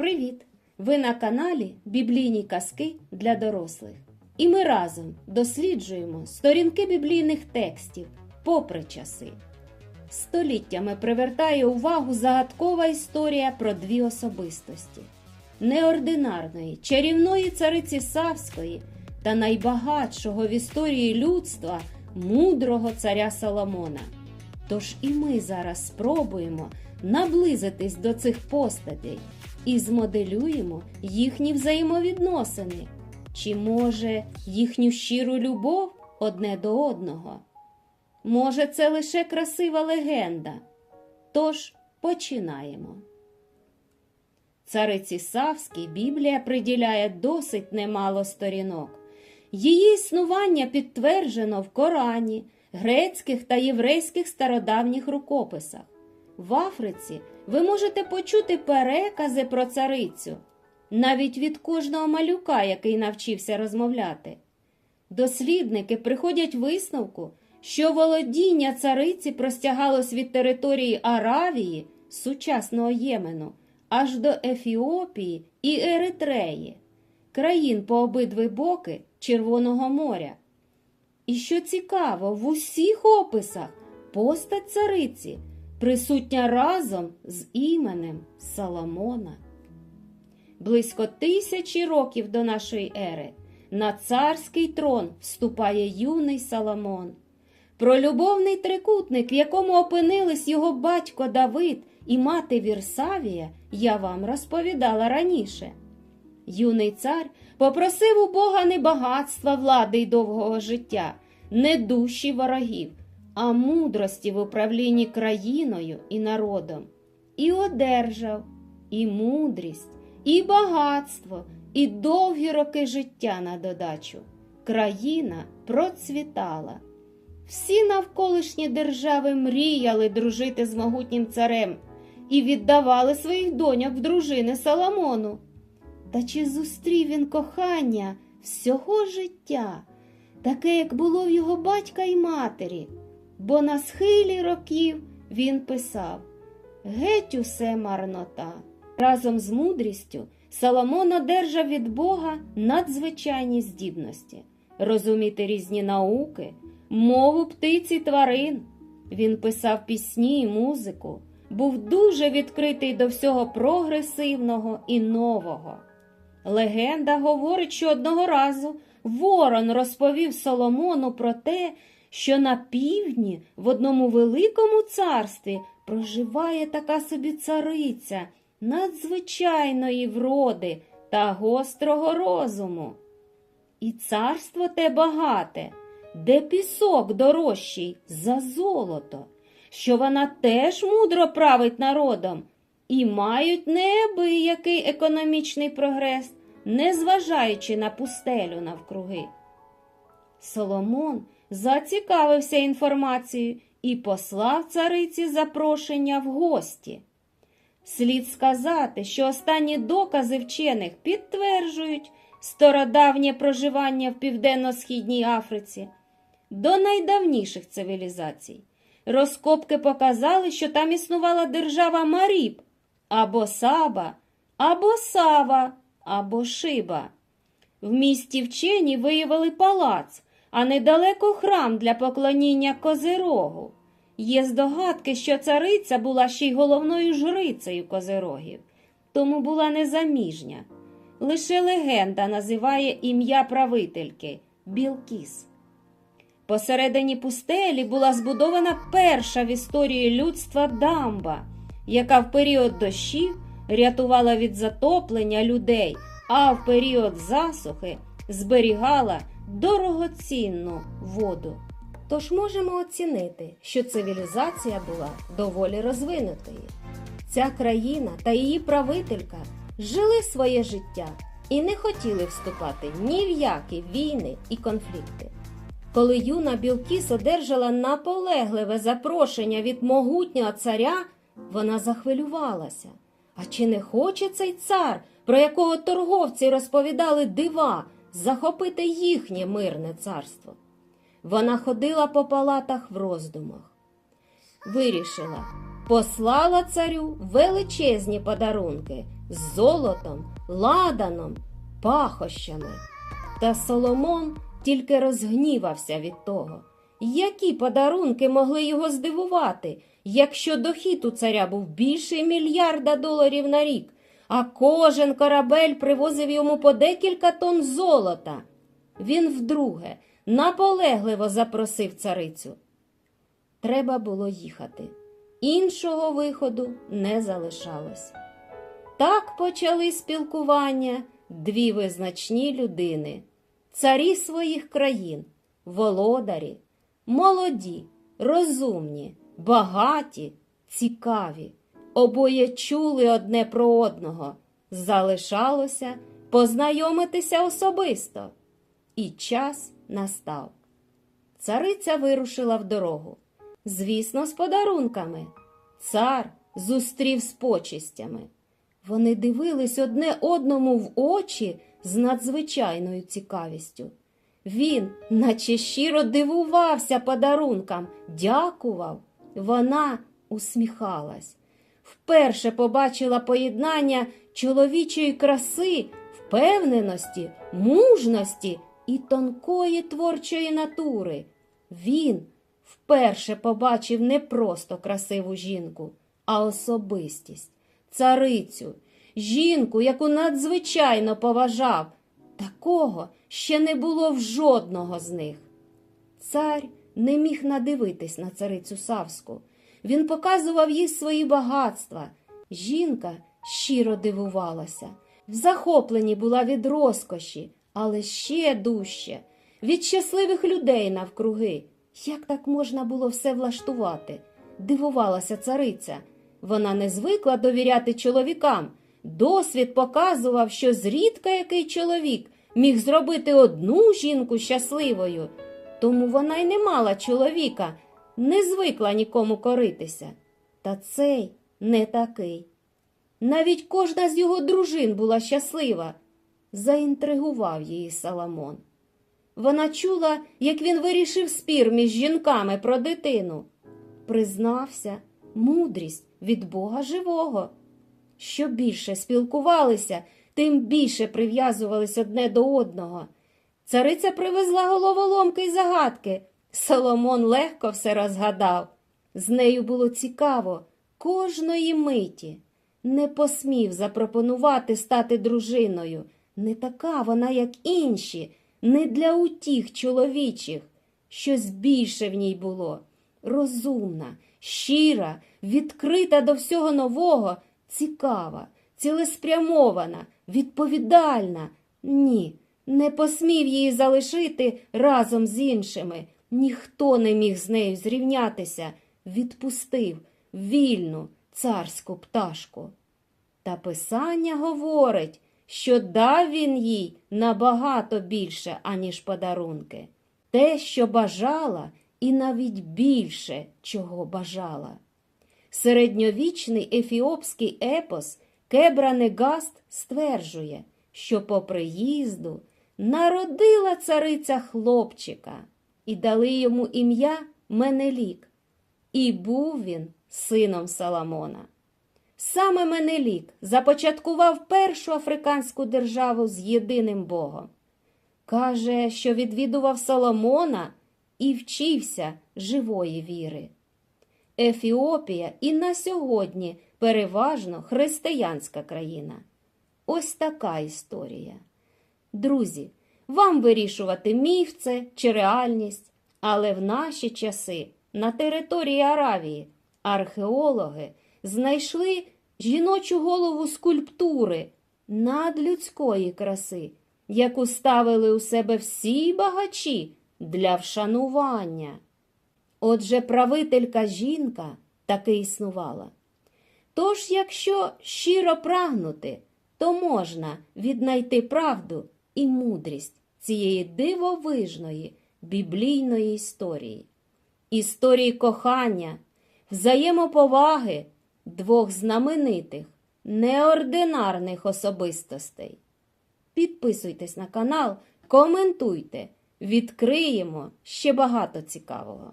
Привіт! Ви на каналі Біблійні казки для дорослих. І ми разом досліджуємо сторінки біблійних текстів попри часи. Століттями привертає увагу загадкова історія про дві особистості неординарної, чарівної цариці Савської та найбагатшого в історії людства мудрого царя Соломона. Тож і ми зараз спробуємо наблизитись до цих постатей і змоделюємо їхні взаємовідносини, чи може їхню щиру любов одне до одного. Може, це лише красива легенда. Тож починаємо. Цариці Савській Біблія приділяє досить немало сторінок. Її існування підтверджено в Корані, грецьких та єврейських стародавніх рукописах. В Африці ви можете почути перекази про царицю, навіть від кожного малюка, який навчився розмовляти. Дослідники приходять висновку, що володіння цариці простягалось від території Аравії, сучасного Ємену, аж до Ефіопії і Еритреї, країн по обидві боки Червоного моря. І що цікаво, в усіх описах постать цариці присутня разом з іменем Соломона. Близько тисячі років до нашої ери на царський трон вступає юний Соломон. Про любовний трикутник, в якому опинились його батько Давид і мати Вірсавія, я вам розповідала раніше. Юний цар попросив у Бога не багатства влади й довгого життя, не душі ворогів, а мудрості в управлінні країною і народом. І одержав і мудрість, і багатство, і довгі роки життя на додачу. Країна процвітала. Всі навколишні держави мріяли дружити з могутнім царем і віддавали своїх доньок в дружини Соломону. Та чи зустрів він кохання всього життя, таке, як було в його батька і матері? Бо на схилі років він писав Геть усе марнота. Разом з мудрістю Соломон одержав від Бога надзвичайні здібності, розуміти різні науки, мову птиці тварин. Він писав пісні і музику, був дуже відкритий до всього прогресивного і нового. Легенда говорить, що одного разу Ворон розповів Соломону про те, що на півдні в одному великому царстві проживає така собі цариця надзвичайної вроди та гострого розуму. І царство те багате, де пісок дорожчий за золото, що вона теж мудро править народом і мають неабиякий економічний прогрес, незважаючи на пустелю навкруги. Соломон зацікавився інформацією і послав цариці запрошення в гості. Слід сказати, що останні докази вчених підтверджують стародавнє проживання в південно-східній Африці до найдавніших цивілізацій. Розкопки показали, що там існувала держава Маріб або Саба, або Сава, або Шиба. В місті вчені виявили палац, а недалеко храм для поклоніння Козирогу. Є здогадки, що цариця була ще й головною жрицею козирогів, тому була незаміжня. Лише легенда називає ім'я правительки Білкіс. Посередині пустелі була збудована перша в історії людства дамба, яка в період дощів рятувала від затоплення людей, а в період засухи зберігала дорогоцінну воду. Тож можемо оцінити, що цивілізація була доволі розвинутою. Ця країна та її правителька жили своє життя і не хотіли вступати ні в які війни і конфлікти. Коли юна Білкіс одержала наполегливе запрошення від могутнього царя, вона захвилювалася. А чи не хоче цей цар, про якого торговці розповідали дива, захопити їхнє мирне царство? Вона ходила по палатах в роздумах. Вирішила, послала царю величезні подарунки з золотом, ладаном, пахощами. Та Соломон тільки розгнівався від того. Які подарунки могли його здивувати, якщо дохід у царя був більше мільярда доларів на рік, а кожен корабель привозив йому по декілька тонн золота? Він вдруге наполегливо запросив царицю. Треба було їхати. Іншого виходу не залишалось. Так почали спілкування дві визначні людини, царі своїх країн, володарі, молоді, розумні, багаті, цікаві. Обоє чули одне про одного. Залишалося познайомитися особисто. І час настав. Цариця вирушила в дорогу. Звісно, з подарунками. Цар зустрів з почистями. Вони дивились одне одному в очі з надзвичайною цікавістю. Він, наче щиро дивувався подарункам, дякував. Вона усміхалась. Вперше побачила поєднання чоловічої краси, впевненості, мужності і тонкої творчої натури. Він вперше побачив не просто красиву жінку, а особистість, царицю, жінку, яку надзвичайно поважав. Такого ще не було в жодного з них. Цар не міг надивитись на царицю Савську. Він показував їй свої багатства. Жінка щиро дивувалася, в захопленні була від розкоші, але ще дужче, від щасливих людей навкруги. Як так можна було все влаштувати? Дивувалася цариця. Вона не звикла довіряти чоловікам. Досвід показував, що зрідка який чоловік міг зробити одну жінку щасливою. Тому вона й не мала чоловіка, не звикла нікому коритися. Та цей не такий. Навіть кожна з його дружин була щаслива. Заінтригував її Саламон. Вона чула, як він вирішив спір між жінками про дитину. Признався, мудрість від Бога живого. Що більше спілкувалися, тим більше прив'язувались одне до одного. Цариця привезла головоломки й загадки. Соломон легко все розгадав. З нею було цікаво кожної миті. Не посмів запропонувати стати дружиною. Не така вона, як інші, не для утіх чоловічих. Щось більше в ній було. Розумна, щира, відкрита до всього нового, цікава, цілеспрямована, відповідальна. Ні, не посмів її залишити разом з іншими. Ніхто не міг з нею зрівнятися, відпустив вільну царську пташку. Та писання говорить, що дав він їй набагато більше, аніж подарунки. Те, що бажала, і навіть більше, чого бажала. Середньовічний ефіопський епос Кебранегаст стверджує, що по приїзду народила цариця хлопчика і дали йому ім'я Менелік. І був він сином Саламона. Саме Менелік започаткував першу африканську державу з єдиним Богом. Каже, що відвідував Соломона і вчився живої віри. Ефіопія і на сьогодні переважно християнська країна. Ось така історія. Друзі, вам вирішувати міф це чи реальність, але в наші часи на території Аравії археологи знайшли жіночу голову скульптури надлюдської краси, яку ставили у себе всі багачі для вшанування. Отже, правителька жінка таки існувала. Тож, якщо щиро прагнути, то можна віднайти правду і мудрість цієї дивовижної біблійної історії, історії кохання, взаємоповаги двох знаменитих, неординарних особистостей. Підписуйтесь на канал, коментуйте, відкриємо ще багато цікавого.